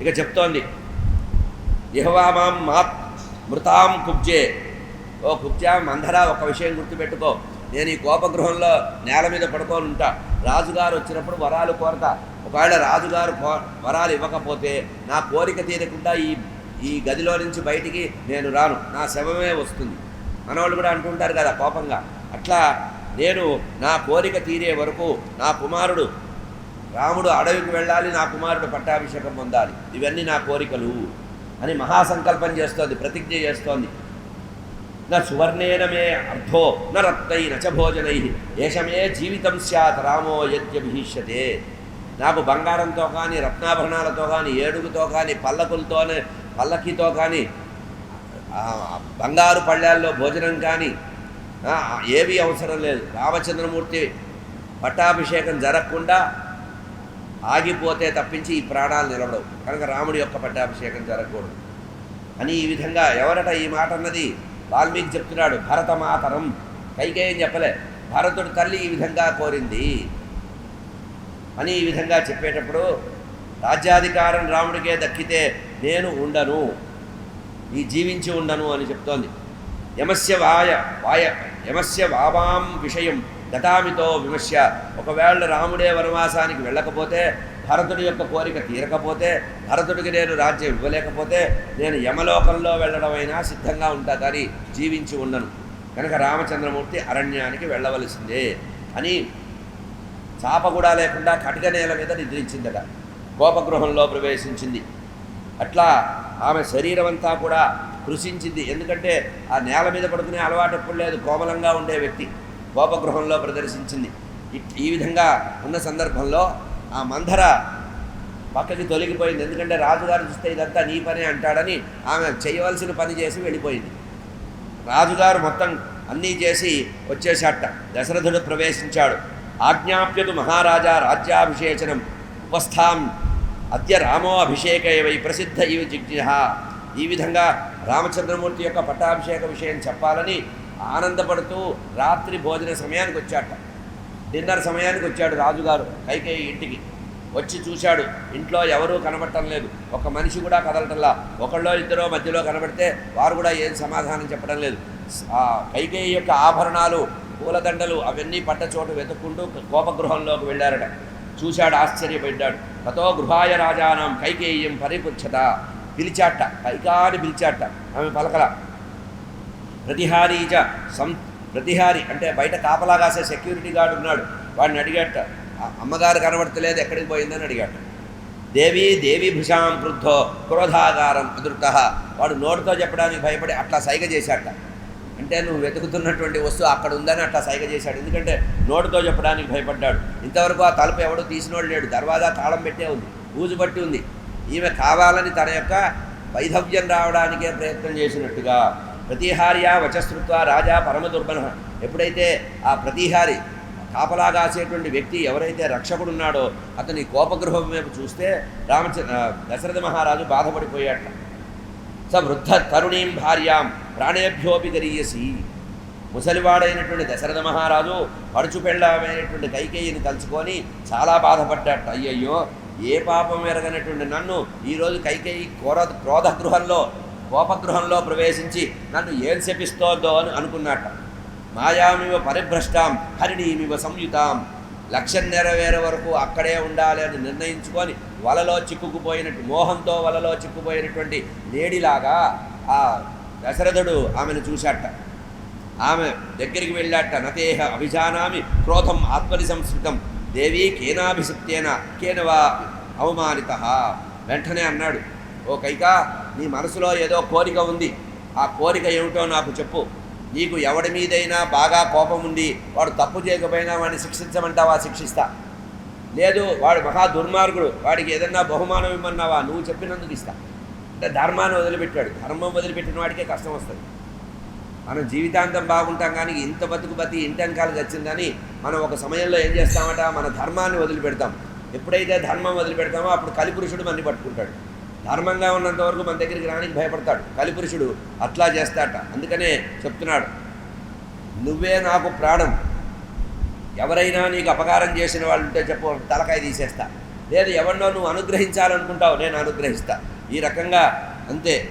ఇక చెప్తోంది. ఇహవామాం మాత్ మృతాం కుబ్జే. ఓ కుబ్జాం అంధరా ఒక విషయం గుర్తుపెట్టుకో. నేను ఈ కోపగృహంలో నేల మీద పడుకొని ఉంటా. రాజుగారు వచ్చినప్పుడు వరాలు కోరతా ఒకవేళ రాజుగారు కో వరాలు ఇవ్వకపోతే నా కోరిక తీరకుండా ఈ ఈ గదిలో నుంచి బయటికి నేను రాను. నా శవమే వస్తుంది. మనవాళ్ళు కూడా అంటుంటారు కదా కోపంగా. అట్లా నేను నా కోరిక తీరే వరకు నా కుమారుడు రాముడు అడవికి వెళ్ళాలి నా కుమారుడు పట్టాభిషేకం పొందాలి. ఇవన్నీ నా కోరికలు అని మహాసంకల్పం చేస్తోంది ప్రతిజ్ఞ చేస్తోంది. న సువర్ణేన మే అర్థో న రత్నై నచ భోజనై ఏషమే జీవితం స్యాత్ రామో యద్యభిష్యతే నాకు బంగారంతో కానీ రత్నాభరణాలతో కానీ ఏడుగుతో కానీ పల్లకులతోనే పల్లకితో కానీ బంగారు పళ్ళాల్లో భోజనం కానీ ఏమీ అవసరం లేదు. రామచంద్రమూర్తి పట్టాభిషేకం జరగకుండా ఆగిపోతే తప్పించి ఈ ప్రాణాలు నిలబడవు కనుక రాముడి యొక్క పట్టాభిషేకం జరగకూడదు. అని ఈ విధంగా ఎవరట ఈ మాట అన్నది? వాల్మీకి చెప్తున్నాడు భరతమాతరం. కైకేయం చెప్పలే భరతుడు తల్లి ఈ విధంగా కోరింది. అని ఈ విధంగా చెప్పేటప్పుడు రాజ్యాధికారం రాముడికే దక్కితే నేను ఉండను. ఈ జీవించి ఉండను అని చెప్తోంది. యమస్య వాయ వాయ. యమస్య వావాం విషయం గతామితో విమర్శ. ఒకవేళ రాముడే వనవాసానికి వెళ్ళకపోతే భరతుడి యొక్క కోరిక తీరకపోతే భరతుడికి నేను రాజ్యం ఇవ్వలేకపోతే నేను యమలోకంలో వెళ్ళడమైనా సిద్ధంగా ఉంటా కానీ జీవించి ఉండను. కనుక రామచంద్రమూర్తి అరణ్యానికి వెళ్ళవలసిందే అని చాప కూడా లేకుండా కటిక నేల మీద నిద్రించిందట. కోపగృహంలో ప్రవేశించింది. అట్లా ఆమె శరీరం అంతా కూడా కృషించింది. ఎందుకంటే ఆ నేల మీద పడుకునే అలవాటు ఎప్పుడు లేదు. కోమలంగా ఉండే వ్యక్తి కోపగృహంలో ప్రదర్శించింది. ఈ విధంగా ఉన్న సందర్భంలో ఆ మంధర పక్కకి తొలగిపోయింది. ఎందుకంటే రాజుగారు చూస్తే ఇదంతా నీ పనే అంటాడని ఆమె చేయవలసిన పని చేసి వెళ్ళిపోయింది. రాజుగారు మొత్తం అన్నీ చేసి వచ్చేసాట దశరథుడు ప్రవేశించాడు. ఆజ్ఞాప్యతు మహారాజా రాజ్యాభిషేచనం ఉపస్థాం. అద్య రామో అభిషేకయవై ప్రసిద్ధ ఇవి జిజ్ఞ ఈ విధంగా రామచంద్రమూర్తి యొక్క పట్టాభిషేక విషయం చెప్పాలని ఆనందపడుతూ రాత్రి భోజన సమయానికి వచ్చాట. డిన్నర్ సమయానికి వచ్చాడు రాజుగారు కైకేయి ఇంటికి. వచ్చి చూశాడు ఇంట్లో ఎవరూ కనబడటం లేదు. ఒక మనిషి కూడా కదలటంలా. ఒకళ్ళో ఇద్దరో మధ్యలో కనబడితే వారు కూడా ఏం సమాధానం చెప్పడం లేదు. ఆ కైకేయి యొక్క ఆభరణాలు పూలదండలు అవన్నీ పట్ట చోటు వెతుక్కుంటూ కోపగృహంలోకి వెళ్ళారట. చూశాడు ఆశ్చర్యపడ్డాడు. తతో గృహాయ రాజానం కైకేయం పరిపుచ్చత పిలిచాట కైకాని పిలిచాట. ఆమె పలకల. ప్రతిహారీ సం ప్రతిహారి అంటే బయట కాపలా కాసే సెక్యూరిటీ గార్డు ఉన్నాడు. వాడిని అడిగాట "ఆ అమ్మగారు కనబడతలేదు ఎక్కడికి పోయిందని అడిగాట. దేవి దేవి భుషాం క్రుద్ధో క్రోధాగారం అదృత వాడు నోటితో చెప్పడానికి భయపడి అట్లా సైగ చేశాట. అంటే నువ్వు వెతుకుతున్నటువంటి వస్తువు అక్కడ ఉందని అట్లా సైగ చేశాడు. ఎందుకంటే నోటితో చెప్పడానికి భయపడ్డాడు. ఇంతవరకు ఆ తలుపు ఎవడో తీసినోడు లేడు. దర్వాజా తాళం పెట్టే ఉంది. ఊజు పట్టి ఉంది. ఈమె కావాలని తన యొక్క వైధవ్యం రావడానికే ప్రయత్నం చేసినట్టుగా ప్రతిహార్య వచస్కృత్వ రాజా పరమ దుర్బల ఎప్పుడైతే ఆ ప్రతిహారి కాపలాగాసేటువంటి వ్యక్తి ఎవరైతే రక్షకుడు ఉన్నాడో అతని కోపగృహం వైపు చూస్తే రామచంద్ర దశరథ మహారాజు బాధపడిపోయాట. స వృద్ధ తరుణీం భార్యాం ప్రాణేభ్యోపి గరీయసి. ముసలివాడైనటువంటి దశరథ మహారాజు పడుచు పెళ్ళమైనటువంటి కైకేయిని తలుచుకొని చాలా బాధపడ్డాట. అయ్యయ్యో ఏ పాపం ఎరగనటువంటి నన్ను ఈరోజు కైకేయి క్రోధ క్రోధగృహంలో కోపగృహంలో ప్రవేశించి నన్ను ఏం శపిస్తోందో అని అనుకున్నట్ట మాయామివ పరిభ్రష్టాం హరిణీమివ సంయుతాం. లక్ష్యం నెరవేరే వరకు అక్కడే ఉండాలి అని నిర్ణయించుకొని వలలో చిక్కుకుపోయినట్టు మోహంతో వలలో చిక్కుపోయినటువంటి లేడీలాగా ఆ దశరథుడు ఆమెను చూశాట. ఆమె దగ్గరికి వెళ్ళాట నతేహ అభిజానామి క్రోధం ఆత్మని సంస్కృతం దేవి కేనాభిషిప్తేన కేనవా అవమానిత. వెంటనే అన్నాడు ఓ కైకా నీ మనసులో ఏదో కోరిక ఉంది. ఆ కోరిక ఏమిటో నాకు చెప్పు. నీకు ఎవడి మీదైనా బాగా కోపం ఉండి వాడు తప్పు చేయకపోయినా వాడిని శిక్షించమంటావా శిక్షిస్తా? లేదు వాడు మహా దుర్మార్గుడు. వాడికి ఏదన్నా బహుమానం ఇమ్మన్నావా నువ్వు చెప్పినందుకు ఇస్తా. అంటే ధర్మాన్ని వదిలిపెట్టాడు. ధర్మం వదిలిపెట్టిన వాడికే కష్టం వస్తుంది. మనం జీవితాంతం బాగుంటాం కానీ ఇంత బతుకు బతి ఇంటంకాలు వచ్చిందని మనం ఒక సమయంలో ఏం చేస్తామట? మన ధర్మాన్ని వదిలిపెడతాం. ఎప్పుడైతే ధర్మం వదిలిపెడతామో అప్పుడు కలిపురుషుడు మన్ని పట్టుకుంటాడు. ధర్మంగా ఉన్నంత వరకు మన దగ్గరికి రానికి భయపడతాడు. కలిపురుషుడు అట్లా చేస్తాట. అందుకనే చెప్తున్నాడు నువ్వే నాకు ప్రాణం. ఎవరైనా నీకు అపకారం చేసిన వాళ్ళు ఉంటే చెప్పు తలకాయ తీసేస్తా. లేదు ఎవరినో నువ్వు అనుగ్రహించాలనుకుంటావు నేను అనుగ్రహిస్తా. ఈ రకంగా అంతే.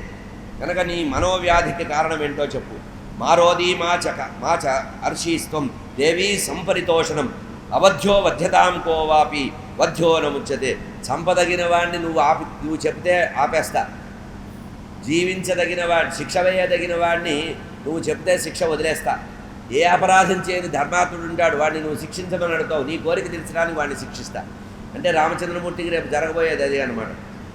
కనుక నీ మనోవ్యాధికి కారణం ఏంటో చెప్పు. మారోదీ మాచక మాచ అర్షీస్వం దేవీ సంపరితోషణం. అవధ్యో వధ్యతాం కోవాపి వధ్యో నముచ్చతే చంపదగిన వాడిని నువ్వు ఆపి నువ్వు చెప్తే ఆపేస్తా. జీవించదగిన వాడిని శిక్ష వేయదగిన వాడిని నువ్వు చెప్తే శిక్ష వదిలేస్తా. ఏ అపరాధం చేయని ధర్మాత్ముడు ఉంటాడు వాడిని నువ్వు శిక్షించమని అడుగుతావు. నీ కోరిక తెలిసినానికి వాడిని శిక్షిస్తా. అంటే రామచంద్రమూర్తికి రేపు జరగబోయేది అదే అనమాట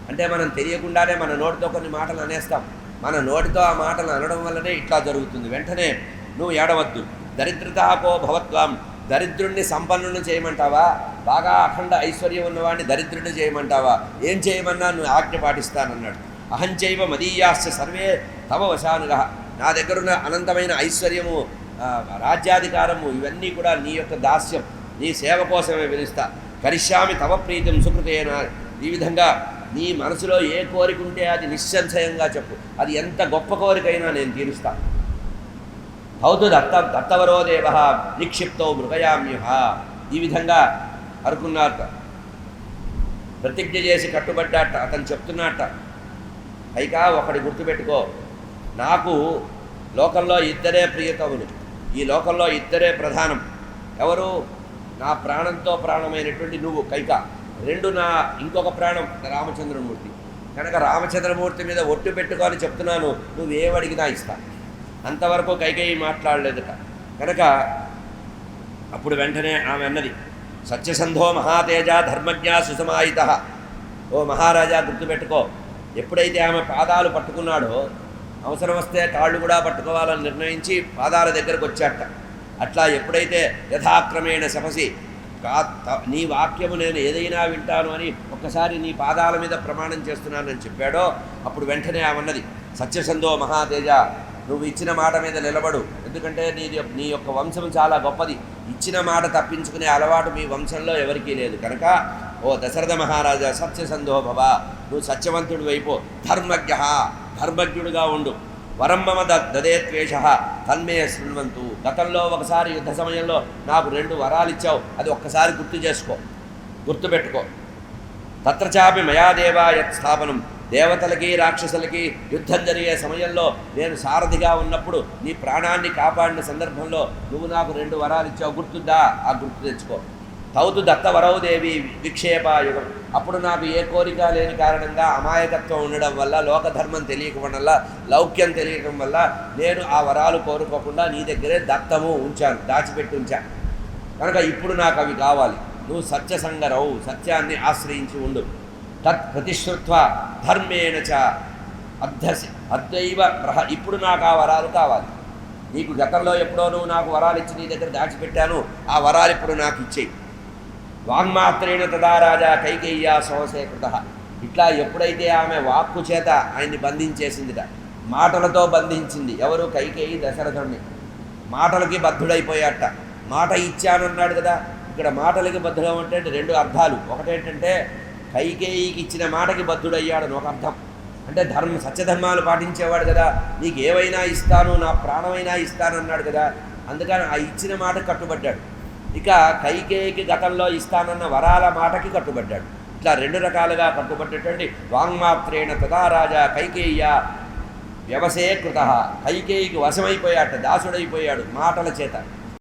అంటే మనం తెలియకుండానే మన నోటితో కొన్ని మాటలు అనేస్తాం. మన నోటితో ఆ మాటలు అనడం వల్లనే ఇట్లా జరుగుతుంది. వెంటనే నువ్వు ఏడవద్దు. దరిద్రతాపో భవత్వం. దరిద్రుణ్ణి సంపన్నుని చేయమంటావా? బాగా అఖండ ఐశ్వర్యం ఉన్నవాడిని దరిద్రుడిని చేయమంటావా? ఏం చేయమన్నా నువ్వు ఆజ్ఞ పాటిస్తానన్నాడు. అహంచైవ మదీయాశ్చ సర్వే తవ వశానుగ. నా దగ్గరున్న అనంతమైన ఐశ్వర్యము రాజ్యాధికారము ఇవన్నీ కూడా నీ యొక్క దాస్యం. నీ సేవ కోసమే పిలుస్తా కరిష్యామి తవ ప్రీతం సుకృతేన. ఈ విధంగా నీ మనసులో ఏ కోరిక ఉంటే అది నిస్సంశయంగా చెప్పు. అది ఎంత గొప్ప కోరికైనా నేను తీరుస్తాను భౌతు దత్త దత్తవరో దేవ నిక్షిప్తో మృగయామ్యుహ. ఈ విధంగా అనుకున్నారట. ప్రతిజ్ఞ చేసి కట్టుబడ్డాట అతను చెప్తున్నట్ట పైగా ఒకటి గుర్తుపెట్టుకో. నాకు లోకంలో ఇద్దరే ప్రియతములు. ఈ లోకంలో ఇద్దరే ప్రధానం. ఎవరు? నా ప్రాణంతో ప్రాణమైనటువంటి నువ్వు కైక. రెండు నా ఇంకొక ప్రాణం రామచంద్రమూర్తి. కనుక రామచంద్రమూర్తి మీద ఒట్టు పెట్టుకొని చెప్తున్నాను నువ్వు ఏమడిగినా ఇస్తా. అంతవరకు కైకేయి మాట్లాడలేదుట. కనుక అప్పుడు వెంటనే ఆమె అన్నది సత్యసంధో మహాతేజ ధర్మజ్ఞ సుసమాయిత ఓ మహారాజా గుర్తుపెట్టుకో ఎప్పుడైతే ఆమె పాదాలు పట్టుకున్నాడో అవసరం వస్తే కాళ్ళు కూడా పట్టుకోవాలని నిర్ణయించి పాదాల దగ్గరకు వచ్చాట. అట్లా ఎప్పుడైతే యథాక్రమేణ శపసి కా త- నీ వాక్యము నేను ఏదైనా వింటాను అని ఒక్కసారి నీ పాదాల మీద ప్రమాణం చేస్తున్నానని చెప్పాడో అప్పుడు వెంటనే ఆమెన్నది సత్యసంధో మహాతేజ నువ్వు ఇచ్చిన మాట మీద నిలబడు. ఎందుకంటే నీ నీ యొక్క వంశం చాలా గొప్పది. ఇచ్చిన మాట తప్పించుకునే అలవాటు మీ వంశంలో ఎవరికీ లేదు. కనుక ఓ దశరథ మహారాజా సత్యసంధో భవ నువ్వు సత్యవంతుడు వైపో ధర్మజ్ఞ ధర్మజ్ఞుడుగా ఉండు. వరం మమ దదే త్వేష తన్మే శృణ్వంతు. గతంలో ఒకసారి యుద్ధ సమయంలో నాకు రెండు వరాలు ఇచ్చావు అది ఒక్కసారి గుర్తు చేసుకో. గుర్తుపెట్టుకో. తత్రచాపి చాపి యత్ స్థాపనం. దేవతలకి రాక్షసులకి యుద్ధం జరిగే సమయంలో నేను సారథిగా ఉన్నప్పుడు నీ ప్రాణాన్ని కాపాడిన సందర్భంలో నువ్వు నాకు రెండు వరాలు ఇచ్చావు గుర్తుందా? ఆ గుర్తు తెచ్చుకో. తౌతు దత్తవరవుదేవి విక్షేపాయుగం. అప్పుడు నాకు ఏ కోరిక లేని కారణంగా అమాయకత్వం ఉండడం వల్ల లోకధర్మం తెలియకపోవడం వల్ల లౌక్యం తెలియడం వల్ల నేను ఆ వరాలు కోరుకోకుండా నీ దగ్గరే దత్తము ఉంచాను దాచిపెట్టి ఉంచాను. కనుక ఇప్పుడు నాకు అవి కావాలి. నువ్వు సత్యసంగరవు సత్యాన్ని ఆశ్రయించి ఉండు. తత్ ప్రతిశ్రుత్వ ధర్మేణ చ అర్ధసి అద్వైవ ప్రహ ఇప్పుడు నాకు ఆ వరాలు కావాలి. నీకు గతంలో ఎప్పుడో నువ్వు నాకు వరాలు ఇచ్చి నీ దగ్గర దాచిపెట్టాను ఆ వరాలు ఇప్పుడు నాకు ఇచ్చేయి. వాంగ్మాత్రేణ తదా రాజా కైకేయ్యా సోసేకృత ఇట్లా ఎప్పుడైతే ఆమె వాక్కు చేత ఆయన్ని బంధించేసిందిట మాటలతో బంధించింది ఎవరు? కైకేయి దశరథుడిని మాటలకి బద్ధుడైపోయాట మాట ఇచ్చానన్నాడు కదా ఇక్కడ మాటలకి బద్ధుడం అంటే రెండు అర్థాలు. ఒకటేంటంటే కైకేయికి ఇచ్చిన మాటకి బద్ధుడయ్యాడని ఒక అర్థం. అంటే ధర్మ సత్యధర్మాలు పాటించేవాడు కదా నీకు ఏవైనా ఇస్తాను నా ప్రాణమైనా ఇస్తాను అన్నాడు కదా అందుకని ఆ ఇచ్చిన మాట కట్టుబడ్డాడు. ఇక కైకేయికి గతంలో ఇస్తానన్న వరాల మాటకి కట్టుబడ్డాడు. ఇట్లా రెండు రకాలుగా కట్టుబడ్డటువంటి వాంగ్మాత్రేణ తదా రాజా కైకేయ్య వ్యవసే కృత కైకేయికి వశమైపోయాట దాసుడైపోయాడు మాటల చేత.